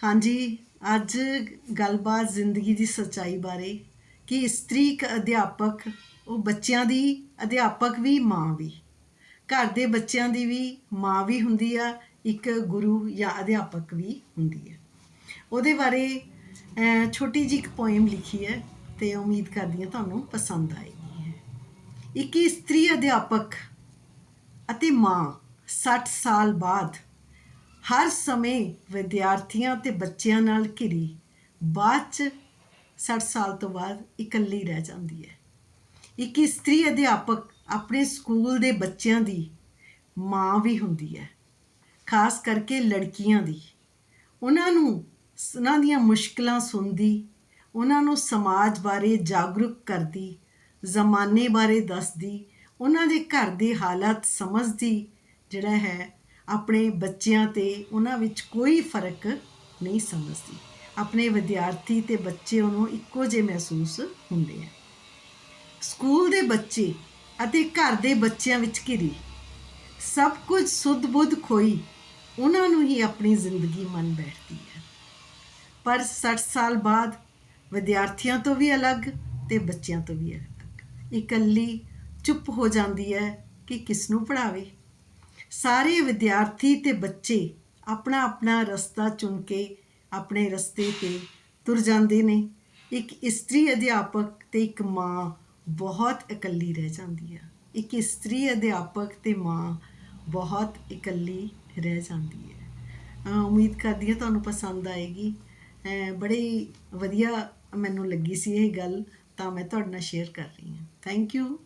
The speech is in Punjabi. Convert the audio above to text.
ਹਾਂਜੀ, ਅੱਜ ਗੱਲਬਾਤ ਜ਼ਿੰਦਗੀ ਦੀ ਸੱਚਾਈ ਬਾਰੇ ਕਿ ਇਸਤਰੀ ਇੱਕ ਅਧਿਆਪਕ, ਉਹ ਬੱਚਿਆਂ ਦੀ, ਅਧਿਆਪਕ ਵੀ, ਮਾਂ ਵੀ। ਘਰ ਦੇ ਬੱਚਿਆਂ ਦੀ ਵੀ ਮਾਂ ਵੀ ਹੁੰਦੀ ਆ, ਇੱਕ ਗੁਰੂ ਜਾਂ ਅਧਿਆਪਕ ਵੀ ਹੁੰਦੀ ਹੈ ਉਹਦੇ ਬਾਰੇ ਛੋਟੀ ਜਿਹੀ ਇੱਕ ਪੋਇਮ ਲਿਖੀ ਹੈ ਤੇ ਉਮੀਦ ਕਰਦੀ ਹਾਂ ਤੁਹਾਨੂੰ ਪਸੰਦ ਆਏਗੀ ਹੈ। ਇੱਕ ਇਸਤਰੀ ਅਧਿਆਪਕ ਅਤੇ ਮਾਂ 60 ਸਾਲ ਬਾਅਦ ਹਰ ਸਮੇਂ ਵਿਦਿਆਰਥੀਆਂ ਤੇ ਬੱਚਿਆਂ ਨਾਲ ਘਿਰੀ। ਬਾਅਦ ਚ 60 ਸਾਲ ਤੋਂ ਬਾਅਦ ਇਕੱਲੀ ਰਹਿ ਜਾਂਦੀ ਹੈ। ਇੱਕ ਇਸਤਰੀ ਅਧਿਆਪਕ ਆਪਣੇ ਸਕੂਲ ਦੇ ਬੱਚਿਆਂ ਦੀ ਮਾਂ ਵੀ ਹੁੰਦੀ ਹੈ, ਖਾਸ ਕਰਕੇ ਲੜਕੀਆਂ ਦੀ। ਉਹਨਾਂ ਨੂੰ ਉਹਨਾਂ ਦੀਆਂ ਮੁਸ਼ਕਲਾਂ ਸੁਣਦੀ, ਉਹਨਾਂ ਨੂੰ ਸਮਾਜ ਬਾਰੇ ਜਾਗਰੂਕ ਕਰਦੀ, ਜ਼ਮਾਨੇ ਬਾਰੇ ਦੱਸਦੀ, ਉਹਨਾਂ ਦੇ ਘਰ ਦੇ ਹਾਲਾਤ ਸਮਝਦੀ, ਜਿਹੜਾ ਹੈ ਆਪਣੇ ਬੱਚਿਆਂ ਤੇ ਉਹਨਾਂ ਵਿੱਚ ਕੋਈ ਫ਼ਰਕ ਨਹੀਂ ਸਮਝਦੀ। ਆਪਣੇ ਵਿਦਿਆਰਥੀ ਤੇ ਬੱਚੇ ਉਹਨੂੰ ਇੱਕੋ ਜਿਹੇ ਮਹਿਸੂਸ ਹੁੰਦੇ ਆ। ਸਕੂਲ ਦੇ ਬੱਚੇ ਅਤੇ ਘਰ ਦੇ ਬੱਚਿਆਂ ਵਿੱਚ ਘਿਰੀ। ਸਭ ਕੁਝ ਸੁੱਧ ਬੁੱਧ ਖੋਈ, ਉਹਨਾਂ ਨੂੰ ਹੀ ਆਪਣੀ ਜ਼ਿੰਦਗੀ ਮੰਨ ਬੈਠਦੀ ਹੈ। ਪਰ 60 ਸਾਲ ਬਾਅਦ ਵਿਦਿਆਰਥੀਆਂ ਤੋਂ ਵੀ ਅਲੱਗ ਤੇ ਬੱਚਿਆਂ ਤੋਂ ਵੀ ਅਲੱਗ। ਇਕੱਲੀ ਚੁੱਪ ਹੋ ਜਾਂਦੀ ਹੈ ਕਿ ਕਿਸ ਨੂੰ ਪੜਾਵੇ ਸਾਰੇ ਵਿਦਿਆਰਥੀ ਤੇ ਬੱਚੇ ਆਪਣਾ ਆਪਣਾ ਰਸਤਾ ਚੁਣ ਕੇ ਆਪਣੇ ਰਸਤੇ ਤੇ ਤੁਰ ਜਾਂਦੇ ਨੇ। ਇੱਕ ਇਸਤਰੀ ਅਧਿਆਪਕ ਤੇ ਇੱਕ ਮਾਂ ਬਹੁਤ ਇਕੱਲੀ ਰਹਿ ਜਾਂਦੀ ਹੈ ਇੱਕ ਇਸਤਰੀ ਅਧਿਆਪਕ ਤੇ ਮਾਂ ਬਹੁਤ ਇਕੱਲੀ ਰਹਿ ਜਾਂਦੀ ਹੈ ਉਮੀਦ ਕਰਦੀ ਹਾਂ ਤੁਹਾਨੂੰ ਪਸੰਦ ਆਏਗੀ। ਅਹ ਬੜੀ ਵਧੀਆ ਮੈਨੂੰ ਲੱਗੀ ਸੀ ਇਹ ਗੱਲ, ਤਾਂ ਮੈਂ ਤੁਹਾਡੇ ਨਾਲ ਸ਼ੇਅਰ ਕਰ ਰਹੀ ਹਾਂ। Thank you